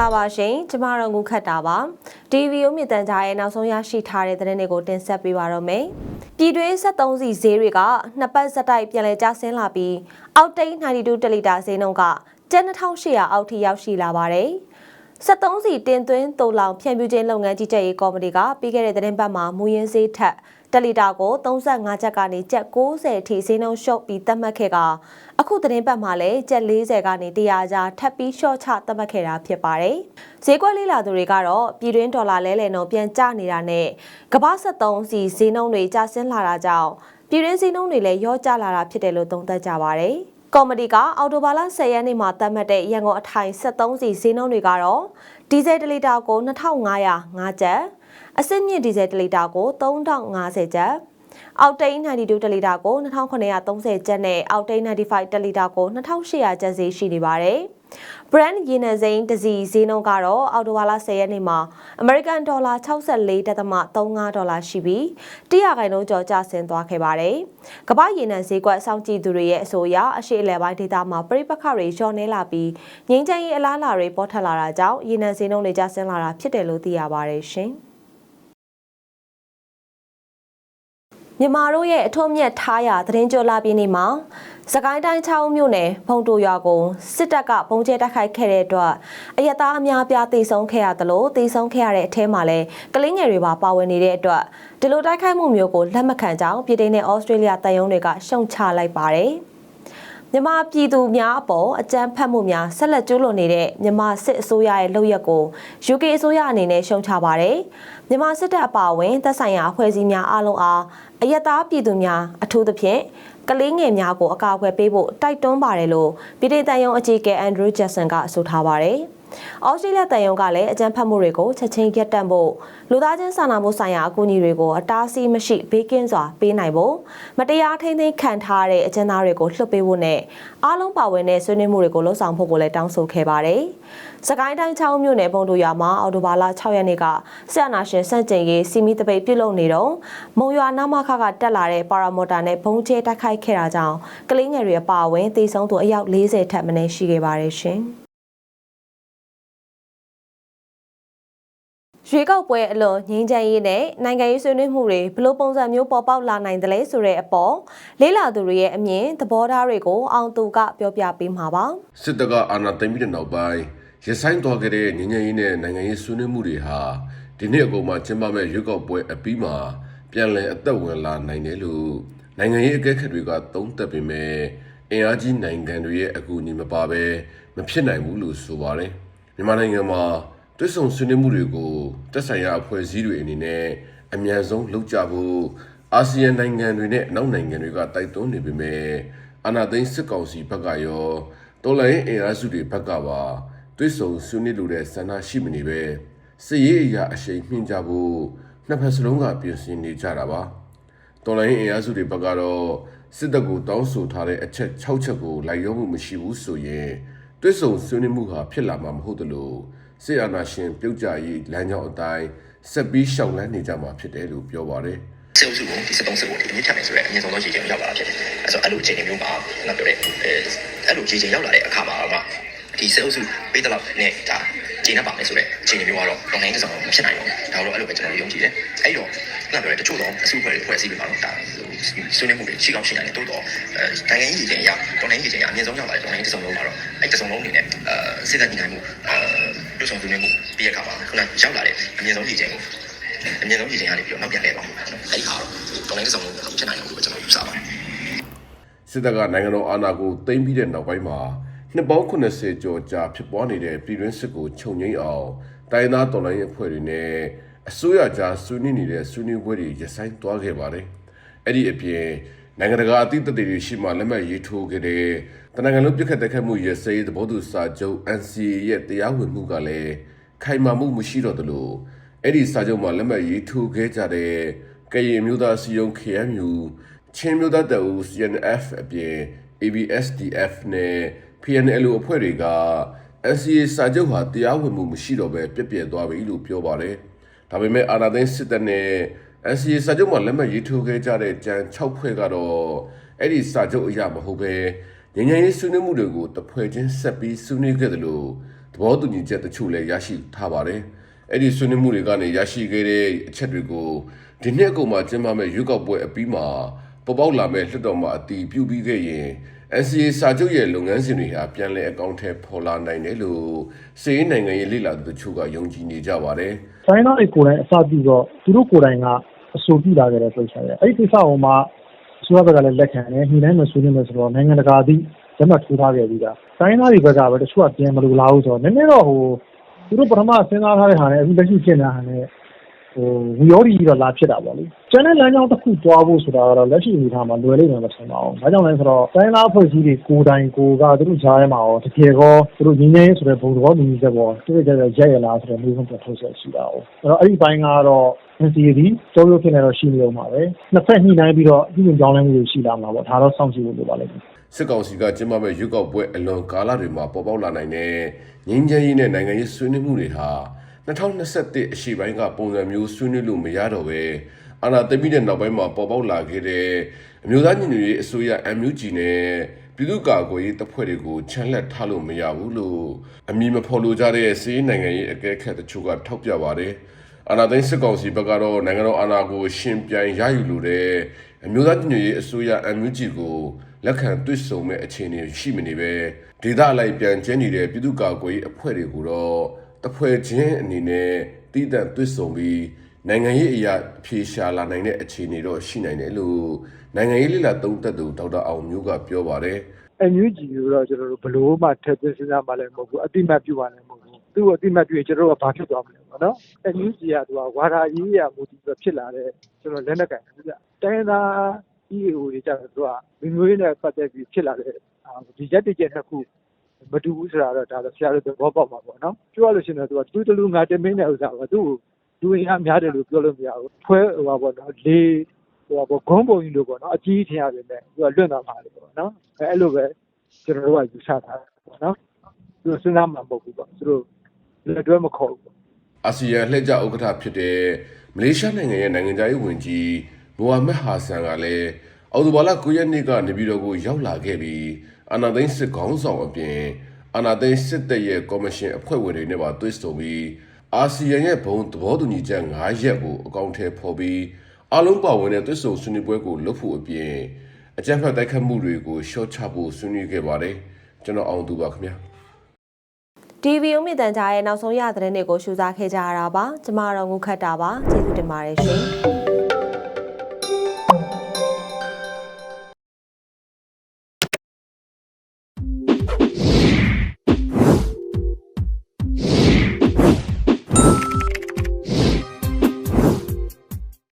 လာပါရှင်ကျမတို့ငုခတ်တာပါဒီဗီဒီယိုမြင့်တန်ကြားရဲ့နောက်ဆုံးရရှိထားတဲ့သတင်းတွေကိုတင်ဆက်ပေးပါတော့မယ်ပြည်တွင်း73စီဈေးတွေကနှစ်ပတ်ဆက်တိုက်ပြန်လည်ကျဆင်းလာပြီးအောက်တိတ်92တလီတာဈေးနှုန်းကကျပ်2800အောက်ထိရောက်ရှိလာပါတယ်73စီတင်သွင်းတူလောင်ဖြန့်ဖြူးခြင်းလုပ်ငန်းကြီးကြပ်ရေးကော်မတီကပြီးခဲ့တဲ့သတင်းပတ်မှာမူရင်းဈေးထက် တလီတာကို35ကျပ်ကနေကျပ်60အထိဈေးနှုန်းလျှော့ပြီးသတ်မှတ်ခဲ့ကအခုသတင်းပတ်မှာလည်းကျပ်40ကနေ100ကျာထပ်ပြီးလျှော့ချသတ်မှတ်ခဲ့တာဖြစ်ပါတယ်။ဈေးကွက်လေးလာသူတွေကတော့ပြည်တွင်းဒေါ်လာလဲလှယ်နှုန်းပြန်ကျနေတာနဲ့ကမ္ဘာ73စီဈေးနှုန်းတွေကျဆင်းလာတာကြောင့်ပြည်တွင်းဈေးနှုန်းတွေလည်းရော့ကျလာတာဖြစ်တယ်လို့သုံးသပ်ကြပါတယ်။ ကော်မတီကအော်တိုဘာလ10ရက်နေ့မှာသတ်မှတ်တဲ့ရန်ကုန်အထိုင်73စီဈေးနှုန်းတွေကတော့ဒီဇယ်တလီတာကို2505ကျပ်အစစ်မြင့်ဒီဇယ်တလီတာကို3050ကျပ်အောက်တိန်92တလီတာကို2930ကျပ်နဲ့အောက်တိန်95တလီတာကို2800ကျပ်ဈေးရှိနေပါတယ်။ brand ရေနံစိမ်းတစ်စီဈေးနှုန်းကတော့အောက်တိုဘာလ10ရက်နေ့မှာ American Dollar 64.35ဒေါ်လာရှိပြီး100ခိုင်နှုန်းကျော်ကျဆင်းသွားခဲ့ပါတယ်။ကမ္ဘာရေနံဈေးကွက်စောင့်ကြည့်သူတွေရဲ့အဆိုအရအရှိအလဲပိုင်းဒေသမှာပြိပခတွေလျော့နေလာပြီးငင်းချမ်းရေးအလားအလာတွေပေါ်ထွက်လာတာကြောင့်ရေနံဈေးနှုန်းတွေကျဆင်းလာတာဖြစ်တယ်လို့သိရပါတယ်ရှင်။ မြန်မာတို့ရဲ့အထွတ်မြတ်ထားရာသတင်းကြိုလာပြင်းနေမှာစကိုင်းတိုင်း6မြို့နယ်ဖုံတိုရွာကိုစစ်တပ်ကပုံကျဲတိုက်ခိုက်ခဲ့တဲ့အတွက်အရသားအများပြားတိစုံခဲ့ရတယ်လို့တိစုံခဲ့ရတဲ့အထဲမှာလည်းကလင်းငယ်တွေပါပါဝင်နေတဲ့အတွက်ဒီလိုတိုက်ခိုက်မှုမျိုးကိုလက်မခံကြောင်းပြည်ထောင်နဲ့ဩစတြေးလျတန်ယုံတွေကရှုံချလိုက်ပါတယ် မြန်မာပြည်သူများအပေါ်အကြမ်းဖက်မှုများဆက်လက်ကျူးလွန်နေတဲ့မြန်မာစစ်အစိုးရရဲ့လုပ်ရက်ကို UK အစိုးရအနေနဲ့ရှုံချပါတယ်။မြန်မာစစ်တပ်အပါအဝင်သက်ဆိုင်ရာအဖွဲ့အစည်းများအားလုံးအားအယက်သားပြည်သူများအထူးသဖြင့်ကလေးငယ်များကိုအကာအကွယ်ပေးဖို့တိုက်တွန်းပါတယ်လို့ပြည်ထောင်တန်ယုံအကြီးအကဲအန်ဒရူးဂျက်ဆန်ကဆိုထားပါတယ်။ အော်စတြေးလျတန်ယုံကလည်းအကြမ်းဖက်မှုတွေကိုချက်ချင်းရပ်တန့်ဖို့လူသားချင်းစာနာမှုဆိုင်ရာအကူအညီတွေကိုအတားအဆီးမရှိဘေးကင်းစွာပေးနိုင်ဖို့မတရားထိန်းသိမ်းခံထားတဲ့အကျဉ်းသားတွေကိုလွှတ်ပေးဖို့နဲ့အားလုံးပါဝင်တဲ့ဆွေးနွေးမှုတွေကိုလှုံ့ဆော်ဖို့ကိုလည်းတောင်းဆိုခဲ့ပါတယ်။စကိုင်းတိုင်း6မြို့နယ်ပုံတို့ရွာမှာအော်တိုဘာလ6ရက်နေ့ကဆရာနာရှင်စန့်ကျင်ရေးစီမီတပိတ်ပြုလုပ်နေတော့မုံရွာနာမခကတက်လာတဲ့ပါရာမော်တာနဲ့ဘုံကျဲတိုက်ခိုက်ခဲ့တာကြောင့်ကလေးငယ်တွေအပါအဝင်သေဆုံးသူအယောက်40ထက်မနည်းရှိခဲ့ပါတယ်ရှင်။ ရွေးကောက်ပွဲအလွန်ငြိမ်းချမ်းရေးနဲ့နိုင်ငံရေးဆွေးနွေးမှုတွေဘလို့ပုံစံမျိုးပေါ်ပေါက်လာနိုင်တယ်လဲဆိုတဲ့အပေါ်လေးလာသူတွေရဲ့အမြင်သဘောထားတွေကိုအောင်သူကပြောပြပေးမှာပါစစ်တပ်ကအာဏာသိမ်းပြီးတဲ့နောက်ပိုင်းရဆိုင်သွားခဲ့တဲ့ငြိမ်းချမ်းရေးနဲ့နိုင်ငံရေးဆွေးနွေးမှုတွေဟာဒီနေ့အကုန်မှာကျင်းပမဲ့ရွေးကောက်ပွဲအပြီးမှာပြန်လည်အသက်ဝင်လာနိုင်တယ်လို့နိုင်ငံရေးအကဲခတ်တွေကသုံးသပ်ပေမဲ့အင်အားကြီးနိုင်ငံတွေရဲ့အကူအညီမပါဘဲမဖြစ်နိုင်ဘူးလို့ဆိုပါတယ်မြန်မာနိုင်ငံမှာ တွစ်ဆုံဆွေးနွေးမှုတွေကိုတက်ဆိုင်ရာအဖွဲ့အစည်းတွေအနေနဲ့အမြန်ဆုံးလုပ်ကြဖို့အာဆီယံနိုင်ငံတွေနဲ့အနောက်နိုင်ငံတွေကတိုက်တွန်းနေပေမဲ့အာဏာသိမ်းစစ်ကောင်စီဘက်ကရောတော်လိုင်းအင်အားစုတွေဘက်ကပါတွစ်ဆုံဆွေးနွေးလိုတဲ့ဆန္ဒရှိမနေပဲစစ်ရေးအရာအရှိန်မြင့်ကြဖို့နှစ်ဖက်စလုံးကပြင်ဆင်နေကြတာပါတော်လိုင်းအင်အားစုတွေဘက်ကတော့စစ်တပ်ကိုတောင်းဆိုထားတဲ့အချက်6ချက်ကိုလိုက်ရောမှုမရှိဘူးဆိုရင်တွစ်ဆုံဆွေးနွေးမှုဟာဖြစ်လာမှာမဟုတ်သလို စစ်အာဏာရှင်ပြုတ်ကြရေးလမ်းကြောင်းအတိုင်းဆက်ပြီးရှောင်လန်းနေကြမှာဖြစ်တယ်လို့ပြောပါတယ်စေအုပ်စုကိုဒီစက်သုံးစက်ကိုဒီအမြင့်ဖြတ်မယ်ဆိုတော့အမြင့်ဆုံးသောရေချိန်ရောက်လာတာဖြစ်တယ်။အဲဆိုအဲ့လိုအခြေအနေမျိုးမှာငါပြောတဲ့အဲအဲ့လိုရေချိန်ရောက်လာတဲ့အခါမှာတော့ဒီစေအုပ်စုပေးတဲ့လောက်နဲ့ဒါချိန်နဲ့ပါမယ်ဆိုတော့အခြေအနေမျိုးကတော့တော်နိုင်တဲ့ဆောင်မဖြစ်နိုင်ဘူး။ဒါတော့အဲ့လိုပဲကျွန်တော်တို့ယုံကြည်တယ်။အဲ့တော့ငါပြောတဲ့တချို့တော့အစုအဖွဲ့တွေဖွဲ့စည်းပြီးမှတော့ဒါဆွေးနွေးမှုတွေရှိကောင်းရှိနိုင်တယ်တိုးတော့အဲနိုင်ငံရေးရေချိန်အရတော်နိုင်ရေချိန်အမြင့်ဆုံးရောက်လာတဲ့တော်နိုင်တဲ့ဆောင်လုံးမှာတော့အဲ့တဆောင်လုံးအနေနဲ့အဲစစ်တပ်ညီနိုင်မှုအဲ ပြုဆောင်ဆွေးနွေးမှုပြီးရခါမှာခုနရောက်လာတဲ့အမြင့်ဆုံးရေချိန်ကိုအမြင့်ဆုံးရေချိန်ကနေပြီးတော့နောက်ပြန်လဲသွားမှာပေါ့နော်အဲ့ဒီဟာတော့တော်လိုင်းတစ်ဆောင်လုံးဖြစ်နိုင်တယ်လို့ကျွန်တော်ယူဆပါတယ်စစ်တပ်ကနိုင်ငံတော်အာဏာကိုသိမ်းပြီးတဲ့နောက်ပိုင်းမှာနှစ်ပေါင်း80ကျော်ကြာဖြစ်ပွားနေတဲ့ပြည်တွင်းစစ်ကိုခြုံငိမ့်အောင်တိုင်းသားတော်လှန်ရေးအဖွဲ့တွေနဲ့အစိုးရကြားဆွေးနွေးနေတဲ့ဆွေးနွေးပွဲတွေရပ်ဆိုင်းသွားခဲ့ပါတယ်။အဲ့ဒီအပြင် နိုင်ငံတကာအသီးသတွေရှိမှလက်မှတ်ရေးထိုးခဲ့တဲ့တနင်္ဂနွေပြစ်ခတ်တိုက်ခတ်မှုရစဲသဘောတူစာချုပ် NCA ရဲ့တရားဝင်မှုကလည်းခိုင်မာမှုမရှိတော့သလိုအဲ့ဒီစာချုပ်မှာလက်မှတ်ရေးထိုးခဲ့ကြတဲ့ကရင်မျိုးသားစီယုံ KMU ချင်းမျိုးသားတပ်ဦး CNF အပြင် ABSDF နဲ့ PNLO အဖွဲ့တွေက NCA စာချုပ်ဟာတရားဝင်မှုမရှိတော့ဘဲပြက်ပြက်သွားပြီလို့ပြောပါတယ်။ဒါပေမဲ့အာဏာသိမ်းစစ်တပ်နဲ့ NCA စာချုပ်မှာလက်မှတ်ရေးထိုးခဲ့ကြတဲ့ကြံ6ဖွဲ့ကတော့အဲ့ဒီစာချုပ်အရာမဟုတ်ပဲငញ្ញရင်ရေးဆွေးနွေးမှုတွေကိုတဖွဲ့ချင်းဆက်ပြီးဆွေးနွေးခဲ့တယ်လို့သဘောတူညီချက်တချို့လည်းရရှိထားပါတယ်။အဲ့ဒီဆွေးနွေးမှုတွေကနေရရှိခဲ့တဲ့အချက်တွေကိုဒီနှစ်အကုန်မှာကျင်းပမဲ့ရွေးကောက်ပွဲအပြီးမှာပေါ်ပေါက်လာမဲ့လွှတ်တော်မှာအတီးပြုပြီးခဲ့ရင် NCA စာချုပ်ရဲ့လုပ်ငန်းစဉ်တွေဟာပြန်လည်အကောင့်ထဲပေါ်လာနိုင်တယ်လို့စေရေးနိုင်ငံရေးလေ့လာသူတချို့ကယုံကြည်နေကြပါတယ်။တိုင်းသားတွေကိုယ်တိုင်အစပြုတော့သူတို့ကိုယ်တိုင်က အဆိုပြုလာခဲ့တဲ့ကိစ္စရဲ့အဲ့ဒီကိစ္စကိုမှအစိုးရဘက်ကလည်းလက်ခံတယ်ညှိနှိုင်းမယ်ဆွေးနွေးမယ်ဆိုတော့နိုင်ငံတကာအသည့်လက်မှတ်ထိုးထားခဲ့ပြီးသားတိုင်းသားတွေဘက်ကပဲတချို့ကပြန်မလို့လာဘူးဆိုတော့နည်းနည်းတော့ဟိုသူတို့ပထမစဉ်းစားထားတဲ့ဟာနဲ့အခုလက်ရှိဖြစ်နေတာဟာနဲ့ဟိုဝီယောဒီတော့လာဖြစ်တာပေါ့လေကျန်တဲ့လမ်းကြောင်းတစ်ခုတွားဖို့ဆိုတာကတော့လက်ရှိအနေအထားမှာလွယ်လိမ့်မယ်မထင်ပါဘူး။ဒါကြောင့်လဲဆိုတော့တိုင်းသားအဖွဲ့အစည်းတွေကိုယ်တိုင်ကိုယ်ကသူတို့ကြားထဲမှာရောတကယ်ကောသူတို့ငင်းငင်းဆိုတဲ့ဘုံသဘောတူညီချက်ပေါ်သူတို့ကြတဲ့ရက်ရလားဆိုတဲ့မျိုးစုံပြထုတ်ဆက်ရှိတာ哦။အဲ့တော့အဲ့ဒီဘိုင်းကတော့ NCA ဒီကျောရိုးဖြစ်နေတော့ရှိနေအောင်ပါပဲ။နှစ်ဖက်ညှိနှိုင်းပြီးတော့ဒီလိုကြောင်းလဲမှုတွေရှိလာမှာပေါ့။ဒါတော့စောင့်ကြည့်ဖို့လိုပါလိမ့်မယ်။စစ်ကောင်စီကကျင်းပမဲ့ရွေးကောက်ပွဲအလွန်ကာလတွေမှာပေါ်ပေါက်လာနိုင်တဲ့ငင်းချမ်းရေးနဲ့နိုင်ငံရေးဆွေးနွေးမှုတွေဟာ2021အရှိပိုင်းကပုံစံမျိုးဆွေးနွေးလို့မရတော့ပဲအာဏာသိမ်းပြီးတဲ့နောက်ပိုင်းမှာပေါ်ပေါက်လာခဲ့တဲ့အမျိုးသားညီညွတ်ရေးအစိုးရ MUG နဲ့ပြည်သူ့ကာကွယ်ရေးတပ်ဖွဲ့တွေကိုချန်လက်ထားလို့မရဘူးလို့အမည်မဖော်လိုကြတဲ့စီးရေးနိုင်ငံရေးအကဲခတ်တချို့ကထောက်ပြပါတယ်။ အာဏာသိမ်းစစ်ကောင်စီဘက်ကတော့နိုင်ငံတော်အာဏာကိုရှင်ပြိုင်ရယူလိုတဲ့အမျိုးသားညီညွတ်ရေးအစိုးရ MUG ကိုလက်ခံတွေ့ဆုံမဲ့အခြေအနေရှိမနေပဲဒေသအလိုက်ပြန်ကျင်းနေတဲ့ပြည်သူ့ကာကွယ်ရေးအဖွဲ့တွေကိုတော့တဖွဲ့ချင်းအနေနဲ့တည်တံ့တွေ့ဆုံပြီးနိုင်ငံရေးအရာအဖြေရှာလာနိုင်တဲ့အခြေအနေတော့ရှိနိုင်တယ်လို့နိုင်ငံရေးလိလာသုံးသက်သူဒေါက်တာအောင်မျိုးကပြောပါတယ် NUG ကိုတော့ကျွန်တော်တို့ဘလို့မှထည့်သွင်းစဉ်းစားမှလည်းမဟုတ်ဘူးအတိမတ်ပြုပါလည်းမဟုတ်ဘူး သူ့ကိုအတိမတ်ပြုရင်ကျွန်တော်တို့ကဘာဖြစ်သွားမလဲပေါ့နော် NUG ကသူကဝါရာရေးရမူတည်ပြီးဖြစ်လာတဲ့ကျွန်တော်လက်နက်ကင်ဘူးဗျတိုင်းသား EAO တွေကြတော့သူကလူမျိုးရေးနဲ့ပတ်သက်ပြီးဖြစ်လာတဲ့ဒီရက်တကြက်နှစ်ခုမတူဘူးဆိုတာတော့ဒါတော့ဆရာတို့သဘောပေါက်မှာပေါ့နော်ပြောရလို့ရှိရင်တော့သူကတူးတလူငါတင်မင်းတဲ့ဥစ္စာကသူ့ကိုလူရင်းအများတယ်လို့ပြောလို့မရဘူးဖွဲဟိုပါပေါ့နော်လေဟိုပါပေါ့ဂုံးပုံကြီးလို့ပေါ့နော်အကြီးထင်ရတယ်နဲ့သူကလွတ်သွားပါလေပေါ့နော်အဲအဲ့လိုပဲကျွန်တော်တို့ကယူဆတာပေါ့နော်သူတို့စဉ်းစားမှာမဟုတ်ဘူးပေါ့သူတို့ လက်တွဲမခေါ်ဘူးပေါ့အာဆီယံလှည့်ကျဥက္ကဋ္ဌဖြစ်တဲ့မလေးရှားနိုင်ငံရဲ့နိုင်ငံသားရေးဝန်ကြီးမိုဟာမက်ဟာဆန်ကလည်းအော်တိုဘာလ9ရက်နေ့ကနေပြည်တော်ကိုရောက်လာခဲ့ပြီးအာနာသိန်းစစ်ခေါင်းဆောင်အပြင်အာနာသိန်းစစ်တပ်ရဲ့ကော်မရှင်အဖွဲ့ဝင်တွေနဲ့ပါတွေ့ဆုံပြီးအာဆီယံရဲ့ဘုံသဘောတူညီချက်9ရက်ကိုအကောင့်ထဲပေါ်ပြီးအလုံးပါဝင်တဲ့တွေ့ဆုံဆွေးနွေးပွဲကိုလုပ်ဖို့အပြင်အကြမ်းဖက်တိုက်ခတ်မှုတွေကိုရှော့ချဖို့ဆွေးနွေးခဲ့ပါတယ်ကျွန်တော်အောင်သူပါခင်ဗျာ TV ဥမြင့်တန်ကြားရဲ့နောက်ဆုံးရသတင်းတွေကိုရှုစားခဲ့ကြရတာပါကျမတို့ငုခတ်တာပါကျေးဇူးတင်ပါတယ်ရှင်